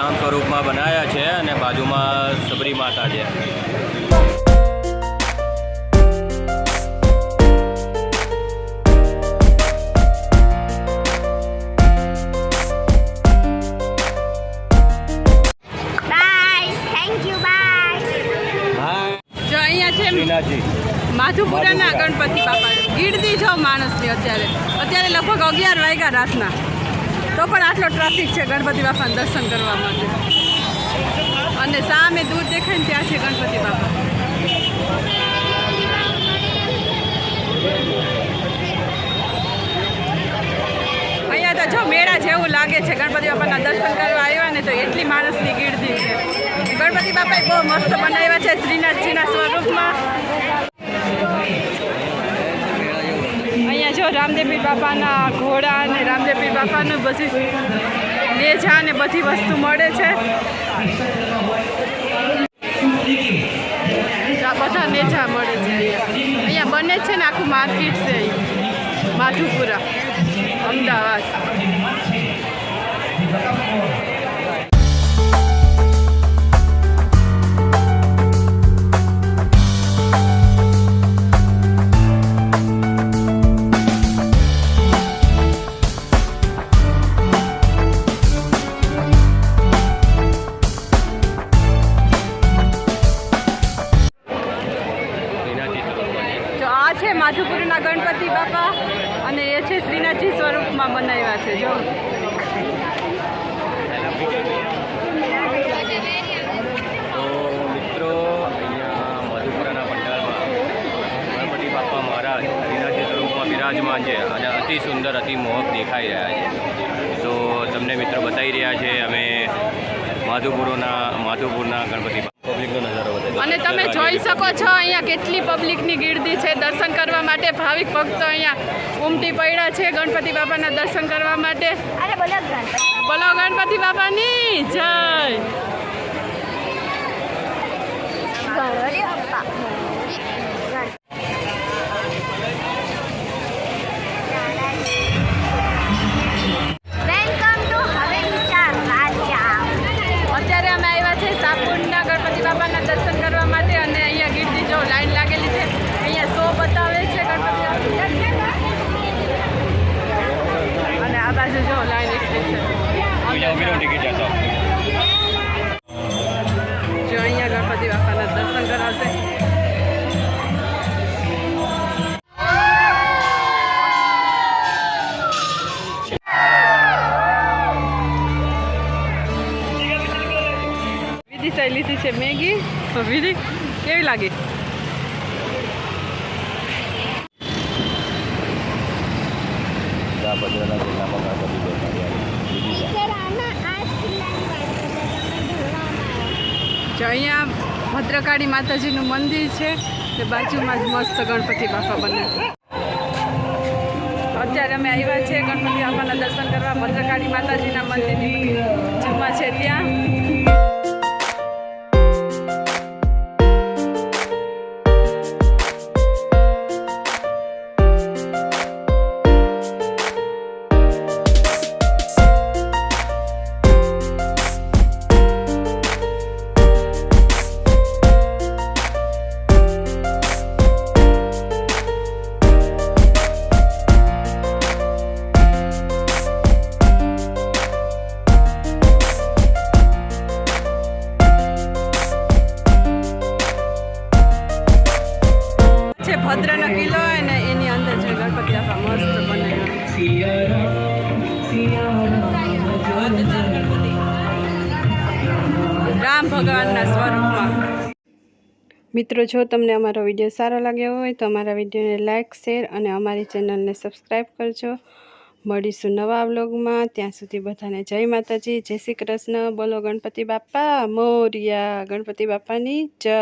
રામ સ્વરૂપમાં બનાવ્યા છે અને બાજુમાં સબરી માતા છે. માધુપુરાના ગણપતિ બાપા ગીરદી છો માણસની અત્યારે. અત્યારે લગભગ અગિયાર વાગ્યા રાતના. તો પણ આટલો ટ્રાફિક છે ગણપતિ બાપાના દર્શન કરવા માટે. અને સામે દૂર દેખાય ને ત્યાં છે ગણપતિ બાપા. અહીંયા તો જો મેળા જેવું લાગે છે. ગણપતિ બાપાના દર્શન કરવા આવ્યા ને તો એટલી માણસની ગીરદી છે. ગણપતિ બાપાએ બહુ મસ્ત બનાવ્યા છે શ્રીનાથજીના સ્વરૂપમાં. જો રામદેવપીર બાપાના ઘોડા અને રામદેવપીર બાપાનું બધી નેજા ને બધી વસ્તુ મળે છે. આ બધા નેજા મળે છે. અહીંયા બને છે ને આખું માર્કેટ છે માધુપુરા. અમદાવાદ. બાપા અને એ છે શ્રીનાથજી સ્વરૂપમાં બનાવ્યા છે, જો. મિત્રો, અહીંયા મધુપુરાના પંડાલમાં ગણપતિ બાપા સ્વરૂપમાં બિરાજમાન છે. અને અતિ સુંદર, અતિ મોહક દેખાઈ રહ્યા છે. તો તમને મિત્રો બતાવી રહ્યા છે, અમે માધુપુરના માધુપુરના ગણપતિ પબ્લિકનો નજારો બતાવી અને તમે જોઈ શકો છો અહીંયા કેટલી પબ્લિકની ગીર્દી છે. દર્શન કરવા માટે ભાવિક ભક્તો અહીંયા ઉમટી પડ્યા છે ગણપતિ બાપાના દર્શન કરવા માટે. બોલો ગણપતિ બાપાની જય. ગણપતિ બાપ્પા દર્શન કરવા માટે અને અહીંયા ગીર્દી જો લાઈન લાગેલી છે, અહીંયા શો બતાવે છે અને આ બાજુ જો લાઈન એટલી વિધિ શૈલીથી છે મેગી. તો વિધિ કેવી લાગી? અહીંયા ભદ્રકાળી માતાજીનું મંદિર છે. તે બાજુમાં જ મસ્ત ગણપતિ બાપા બને. અત્યારે અમે આવ્યા છીએ ગણપતિ બાપાના દર્શન કરવા. ભદ્રકાળી માતાજીના મંદિરની જમવા છે ત્યાં. ભદ્રનો કિલ્લો અને એની અંદર જે ગણપતિ બાપા મસ્ત બને રામ ભગવાનના સ્વરૂપમાં. મિત્રો, જો તમને અમારો વીડિયો સારો લાગ્યો હોય તો અમારા વિડીયોને લાઇક શેર અને અમારી ચેનલને સબસ્ક્રાઈબ કરજો. મળીશું નવા વ્લોગમાં. ત્યાં સુધી બધાને જય માતાજી, જય શ્રી કૃષ્ણ. બોલો ગણપતિ બાપા, મોરિયા. ગણપતિ બાપાની જય.